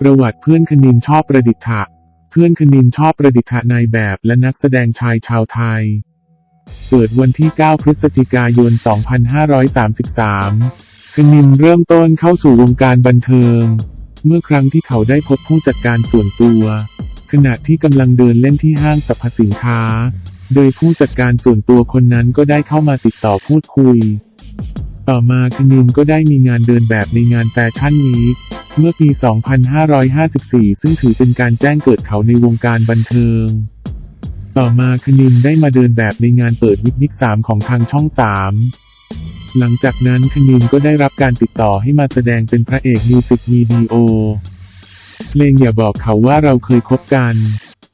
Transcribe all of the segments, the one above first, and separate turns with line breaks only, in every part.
ประวัติเพื่อนคณินชอบประดิษฐะ เพื่อนคณินชอบประดิษฐะนายแบบและนักแสดงชายชาวไทย เกิดวันที่ 9 พฤศจิกายน 2533 คณินเริ่มต้นเข้าสู่วงการบันเทิง เมื่อครั้งที่เขาได้พบผู้จัดการส่วนตัว ขณะที่กำลังเดินเล่นที่ห้างสรรพสินค้า โดยผู้จัดการส่วนตัวคนนั้นก็ได้เข้ามาติดต่อพูดคุย ต่อมาคณินก็ได้มีงานเดินแบบในงานแฟชั่นวีค เมื่อปี 2554 ซึ่งถือเป็นการแจ้งเกิดเขาในวงการบันเทิง ต่อมาคณินได้มาเดินแบบในงานเปิดวิกนิก3ของทางช่อง 3 หลังจากนั้นคณินก็ได้รับการติดต่อให้มาแสดงเป็นพระเอกมิวสิกวิดีโอ เพลงอย่าบอกเขาว่าเราเคยคบกัน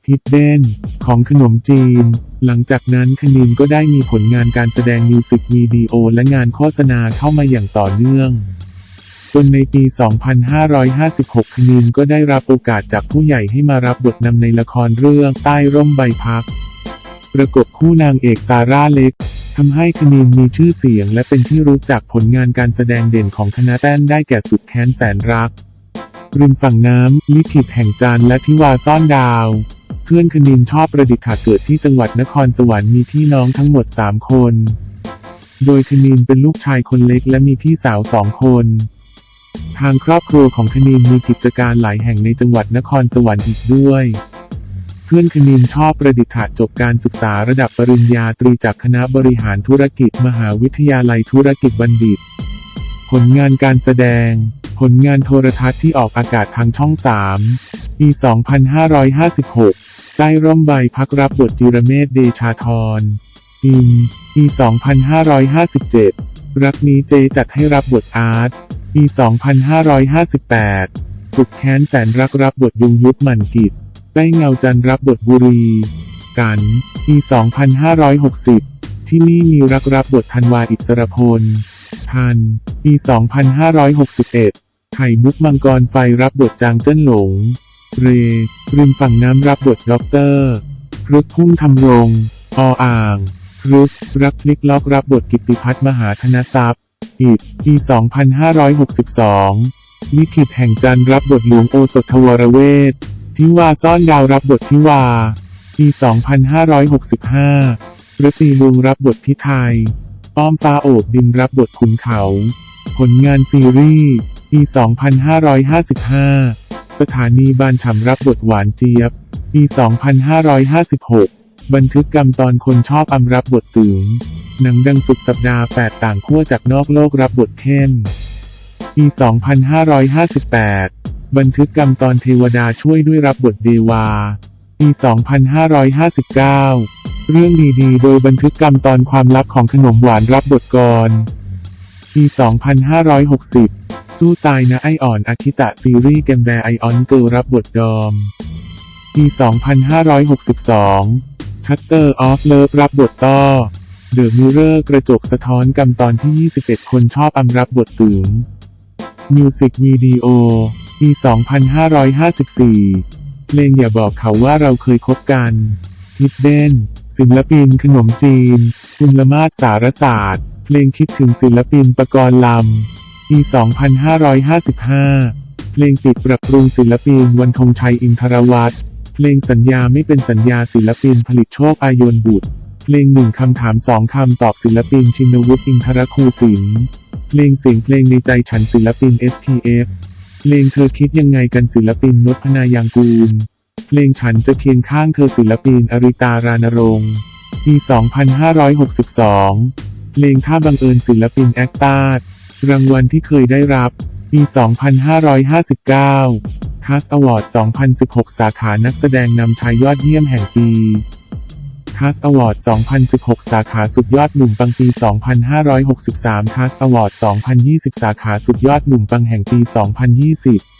ฮิดเด้นของขนมจีน หลังจากนั้นคณินก็ได้มีผลงานการแสดงมิวสิกวิดีโอและงานโฆษณาเข้ามาอย่างต่อเนื่อง จนในปี 2556 คณินก็ได้รับโอกาสจากผู้ใหญ่ให้มารับบทนำในละครเรื่องใต้ร่มใบพัก ประกบคู่นางเอกซาร่าเล็กทำให้คณินมีชื่อเสียงและเป็นที่รู้จักผลงานการแสดงเด่นของคณะแต้นได้แก่สุดแค้นแสนรัก ริมฝั่งน้ำ ลิขิตแห่งจันและทิวาซ่อนดาว เพื่อนคณินชอบประดิษฐาเกิดที่จังหวัดนครสวรรค์มีพี่น้องทั้งหมด 3 คน โดยคณินเป็นลูกชายคนเล็กและมีพี่สาวสองคน ทางครอบครัวของคณินมีกิจการหลายแห่งในจังหวัดนครสวรรค์อีกด้วย เพื่อนคณินชอบประดิษฐะจบการศึกษาระดับปริญญาตรีจากคณะบริหารธุรกิจ มหาวิทยาลัยธุรกิจบัณฑิต ผลงานการแสดง ผลงานโทรทัศน์ที่ออกอากาศทางช่อง 3 ปี 2556 ใต้ร่มใบพักรับบทจิรเมธเดชาธรอินปี 2557 รักนี้เจจัดให้รับบทอาร์ต ปี 2558 สุดแค้นแสนรักรับบทยุงยุทธหมันกิจใต้เงาจันทร์รับบทบุรี กัน ปี 2560 ที่นี่มีรักรับบทธันวาอิสรพล ทัน ปี 2561 ไข่มุกมังกรไฟรับบทจางเจิ้นหลง เร ริมฝั่งน้ำรับบทด็อกเตอร์พฤกพุ่มทำรง ออ่างพฤกรักพลิกล็อกรับบทกิตติพัฒน์มหาธนทรัพย์ อิดปี 2562 ลิขิตแห่งจันทร์รับบทหลวงโอสถวรเวท ทิวาซ่อนดาวรับบททิวา ปี 2565 ประตีลุงรับบทพิไทยอ้อมฟ้าโอบดินรับบทขุนเขา ผลงานซีรีส์ ปี 2555 สถานีบานฉ่ำรับบทหวานเจี๊ยบ ปี 2556 บันทึกกรรมตอนคนชอบอำรับบทตึง หนังดังสุดสัปดาห์ 8 ต่างขั้วจากนอกโลกรับบทเข้ม ปี 2558 บันทึกกรรมตอนเทวดาช่วยด้วยรับบทเดวา ปี 2559 เรื่องดีๆ โดยบันทึกกรรมตอนความลับของขนมหวานรับบทกร ปี 2560 สู้ตายนะไออ่อนอาคิตะซีรีส์แกมแบร์ไอออนเกิลรับบทดอม ปี 2562ชัตเตอร์ออฟเลิฟรับบทต้อ เดอะมิเรอร์กระจกสะท้อนกรรมตอนที่ 21 คนชอบอำรับบทตึงมิวสิกวิดีโอปี 2554 เพลงอย่าบอกเขาว่าเราเคยคบกันฮิดเด้นศิลปินขนมจีนกุลมาศสารศาสตร์ เพลงคิดถึงศิลปินประกรณ์ลำปี 2555 เพลงปิดปรับปรุงศิลปินวันธงชัยอินทรวัตรเพลงสัญญาไม่เป็นสัญญาศิลปินผลิตโชคอายนบุตร ลงหนึ่งคำถามสองคำตอบศิลปินชินวุฒิอินทรคูสินเพลงเสียงเพลงในใจฉันศิลปิน STF เพลงเธอคิดยังไงกันศิลปินนพนายางกูล เพลงฉันจะเคียงข้างเธอศิลปินอริตารานรงค์ปี 2562 เพลงถ้าบังเอิญศิลปินแอคตาดรางวัลที่เคยได้รับ ปี 2559คัสอวอร์ด2016 สาขานักแสดงนำชายยอดเยี่ยมแห่งปี คัสอวอร์ด 2016 สาขาสุดยอดหนุ่มปังปี 2563 คัสอวอร์ด 2020 สาขาสุดยอดหนุ่มปังแห่งปี 2020